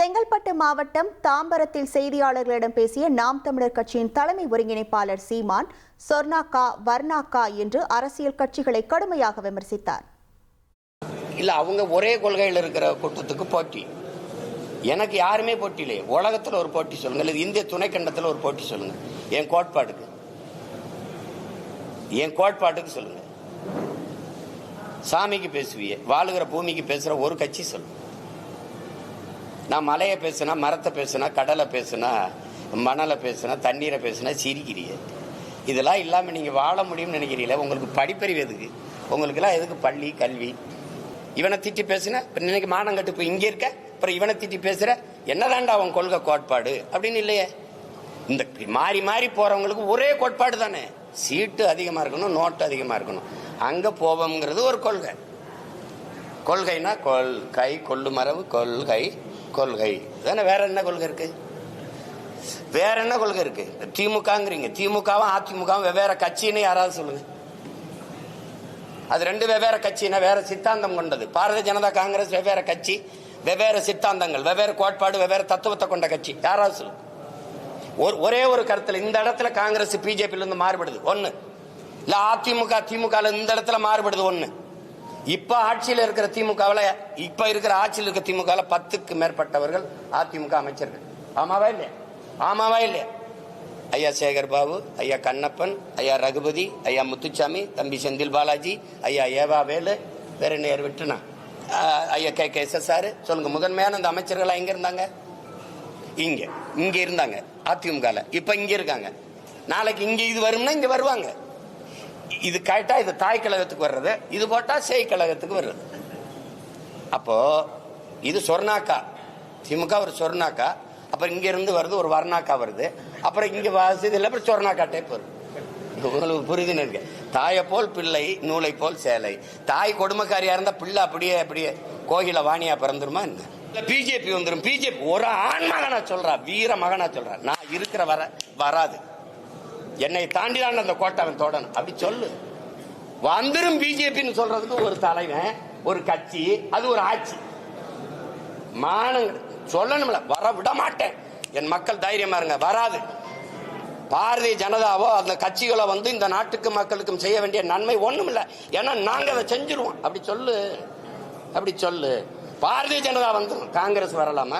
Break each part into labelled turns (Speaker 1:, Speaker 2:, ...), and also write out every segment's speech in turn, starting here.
Speaker 1: செங்கல்பட்டு மாவட்டம் தாம்பரத்தில் செய்தியாளர்களிடம் பேசிய நாம் தமிழர் கட்சியின் தலைமை ஒருங்கிணைப்பாளர் சீமான் சொர்ணாக்கா வர்ணாக்கா என்று அரசியல் கட்சிகளை கடுமையாக விமர்சித்தார்.
Speaker 2: இல்ல அவங்க ஒரே கொள்கையில் இருக்கிற கூட்டத்துக்கு போட்டி. எனக்கு யாருமே போட்டி இல்லையே. உலகத்தில் ஒரு போட்டி சொல்லுங்க. இல்லை இந்திய துணைக்கண்டத்தில் ஒரு போட்டி சொல்லுங்க. என் கோட்பாடுக்கு என் கோட்பாட்டுக்கு சொல்லுங்க. சாமிக்கு பேசுவியே. வாழுகிற பூமிக்கு பேசுகிற ஒரு கட்சி சொல்லுங்க. நான் மலையை பேசுனா மரத்தை பேசுனா கடலை பேசுனா மணலை பேசுனா தண்ணீரை பேசுனா சிரிக்கிறீங்க. இதெல்லாம் இல்லாமல் நீங்கள் வாழ முடியும்னு நினைக்கிறீங்களே? உங்களுக்கு படிப்பறிவு எதுக்கு? உங்களுக்கெல்லாம் எதுக்கு பள்ளி கல்வி? இவனை திட்டி பேசுனா இப்ப இன்னைக்கு மானம் கட்டு இங்கே இருக்க அப்புறம் இவனை திட்டி பேசுற என்னதான்டா அவன் கொள்கை கோட்பாடு? அப்படின்னு இல்லையே. இந்த மாறி மாறி போகிறவங்களுக்கு ஒரே கோட்பாடு தானே. சீட்டு அதிகமாக இருக்கணும் நோட்டு அதிகமாக இருக்கணும். அங்கே போவோம்ங்கிறது ஒரு கொள்கை. கொள்கைனா கொள்கை கொள்ளு மரபு கொள்கை. கொள்கை. தானே வேற என்ன கொள்கை இருக்கு? வேற என்ன கொள்கை இருக்கு? திமுகங்கிறீங்க. திமுகவும் அதிமுகவும் வெவ்வேறு கட்சின்னு யாராவது சொல்லுங்க. அது ரெண்டு வெவ்வேறு கட்சினா வேற சித்தாந்தம் கொண்டது. பாரதிய ஜனதா காங்கிரஸ் வெவ்வேறு கட்சி வெவ்வேறு சித்தாந்தங்கள் வெவ்வேறு கோட்பாடு வெவ்வேறு தத்துவத்தை கொண்ட கட்சி. யாராவது சொல்லுங்க. ஒரு ஒரே ஒரு கருத்துல இந்த இடத்துல காங்கிரஸ் பிஜேபியில இருந்து மாறுபடுது. ஒன்று இல்ல அதிமுக திமுக இந்த இடத்துல மாறுபடுது. ஒன்று இப்ப ஆட்சியில் இருக்கிற திமுகவில் இப்ப இருக்கிற ஆட்சியில் இருக்கிற திமுக பத்துக்கு மேற்பட்டவர்கள் அதிமுக அமைச்சர்கள். ஆமாவா இல்லையா? ஆமாவா இல்லையா? ஐயா சேகர் பாபு ஐயா கண்ணப்பன் ஐயா ரகுபதி ஐயா முத்துச்சாமி தம்பி செந்தில் பாலாஜி ஐயா ஏவா வேலு வேற நேர் விட்டுனா? ஐயா கே கே எஸ் எஸ் சொல்லுங்க முதன்மையான அந்த அமைச்சர்கள் எங்க இருந்தாங்க? இங்க. இங்க இருந்தாங்க அதிமுகவில் இப்ப இங்க இருக்காங்க. நாளைக்கு இங்க இது வரும்னா இங்க வருவாங்க. இது கேட்டா இது தாய் கழகத்துக்கு வர்றது இது போட்டா சேய் கழகத்துக்கு வர்றது. அப்போ இது சொர்ணாக்கா. திமுக ஒரு சொர்ணாக்கா. அப்புறம் இங்க இருந்து வருது ஒரு வர்ணாக்கா வருது. அப்புறம் இங்க வசதி இல்லை அப்புறம் சொர்ணாக்கா டைப் வருது உங்களுக்கு புரியுதுன்னு இருக்கு தாயை போல் பிள்ளை நூலை போல் சேலை. தாய் கொடுமைக்காரியா இருந்தா பிள்ளை அப்படியே அப்படியே கோகில வாணியா பிறந்துருமா என்ன? பிஜேபி வந்துடும் பிஜேபி ஒரு ஆண் மகனா சொல்றா வீர மகனா சொல்றா. நான் இருக்கிற வர வராது. என்னை தாண்டி தான் அந்த கோட்டை அவன் தொடணும். அப்படி சொல்லு. வந்துரும் பிஜேபின்னு சொல்றதுக்கு ஒரு தலைவன் ஒரு கட்சி அது ஒரு ஆட்சி. மானங்க சொல்லணும்ல வர விட மாட்டேன் என் மக்கள் தைரியமா இருங்க வராது. பாரதிய ஜனதாவோ அந்த கட்சிகளோ வந்து இந்த நாட்டுக்கு மக்களுக்கும் செய்ய வேண்டிய நன்மை ஒண்ணும் இல்லை ஏன்னா நாங்க அதை செஞ்சிருவோம். அப்படி சொல்லு. அப்படி சொல்லு. பாரதிய ஜனதா வந்து காங்கிரஸ் வரலாமா?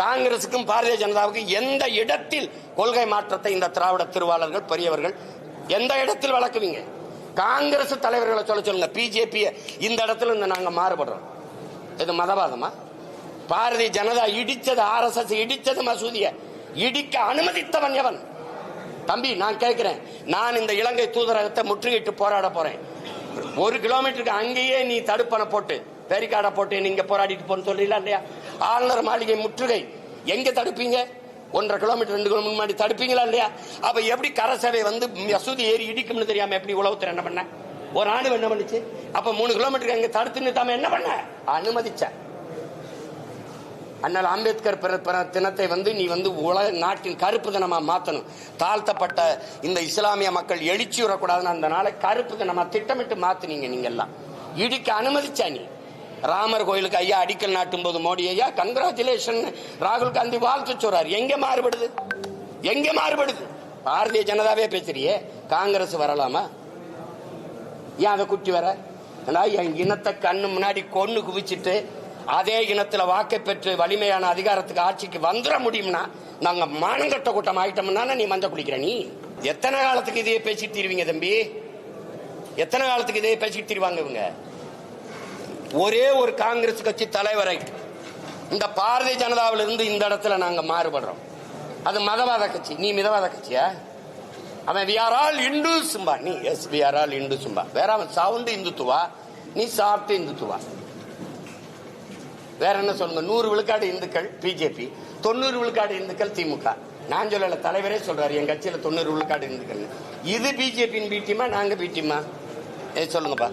Speaker 2: காங்கிரசுக்கும் பாரதிய ஜனதாவுக்கும் எந்த இடத்தில் கொள்கை மாற்றத்தை இந்த திராவிட திருவாளர்கள் பெரியவர்கள் எந்த இடத்தில் வளர்க்குவீங்க? காங்கிரஸ் தலைவர்களை சொல்ல சொல்லுங்க. பிஜேபி இந்த இடத்துல இந்த நாங்கள் மாறுபடுறோம். இது மதவாதமா? பாரதிய ஜனதா இடித்தது ஆர்எஸ்எஸ் இடித்தது மசூதிய. இடிக்க அனுமதித்தவன் எவன்? தம்பி நான் கேட்கிறேன். நான் இந்த இலங்கை தூதரகத்தை முற்றுகையிட்டு போராட போறேன். ஒரு கிலோமீட்டருக்கு அங்கேயே நீ தடுப்பணை போட்டு பேரிக்காடை போட்டு நீங்க போராடிட்டு போன்னு சொல்றீங்களா இல்லையா? ஆளுநர் மாளிகை முற்றுகை. எங்க தடுப்பீங்க? ஒன்றரை கிலோமீட்டர் ரெண்டு கிலோமீட்டர் முன்னாடி தடுப்பீங்களா இல்லையா? அப்ப எப்படி கரை சேவை வந்து மசூதி ஏறி இடிக்கும்னு தெரியாம எப்படி உளவுத்துறை என்ன பண்ண? ஒரு ஆண்டு என்ன பண்ணுச்சு? அப்ப மூணு கிலோமீட்டருக்கு அங்க தடுத்து நிறுத்தாம என்ன பண்ண? அனுமதிச்ச. அண்ணல் அம்பேத்கர் பிற- பிற தினத்தை வந்து நீ வந்து உலக நாட்டின் கருப்பு தினமா மாத்தணும். தாழ்த்தப்பட்ட இந்த இஸ்லாமிய மக்கள் எழுச்சி விடக்கூடாதுன்னு அந்த நாளை கருப்பு தினமா திட்டமிட்டு மாத்துனீங்க நீங்க எல்லாம் இடிக்க அனுமதிச்சா நீ. ராமர் கோயிலுக்கு ஐயா அடிக்கல் நாட்டும் போது மோடி ஐயா கங்கராச்சுலேஷன் ராகுல் காந்தி வாழ்த்து சொல்றாரு. எங்க மாறுபடுது? எங்க மாறுபடுது? பாரதிய ஜனதாவே பேசுறியே. காங்கிரஸ் வரலாமா? ஏன் அதை குட்டி வர? என் இனத்தை கண்ணு முன்னாடி கொண்டு குவிச்சிட்டு அதே இனத்துல வாக்கை பெற்று வலிமையான அதிகாரத்துக்கு ஆட்சிக்கு வந்துட முடியும்னா நாங்க மானங்கட்ட கூட்டம் ஆயிட்டோம்னா நீ மஞ்சள் குளிக்கிற நீ? எத்தனை காலத்துக்கு இதையே பேசிட்டு தீருவீங்க தம்பி? எத்தனை காலத்துக்கு இதையே பேசிட்டு தீருவாங்க இவங்க? ஒரே ஒரு காங்கிரஸ் கட்சி தலைவரை இந்த பாரதிய ஜனதாவில் இருந்து இந்த இடத்துல நாங்க மாறுபடுறோம். அது மதவாத கட்சி. நீ மிதவாத கட்சியா? அவன் வி ஆர் ஆல் இந்துசும்பா நீ எஸ் வி ஆர் ஆல் இந்துசும்பா வேற அவன் சவுண்ட் இந்துத்துவா? நீ சாப்பிட்டு இந்துத்துவா? வேற என்ன சொல்லுங்க? நூறு விழுக்காடு இந்துக்கள் பிஜேபி. தொண்ணூறு விழுக்காடு இந்துக்கள் திமுக. நான் சொல்லல தலைவரே சொல்றாரு. என் கட்சியில தொண்ணூறு விழுக்காடு இந்துக்கள் இது பிஜேபியின் பீட்டியமா? நாங்க பீட்டிமா சொல்லுங்கப்பா.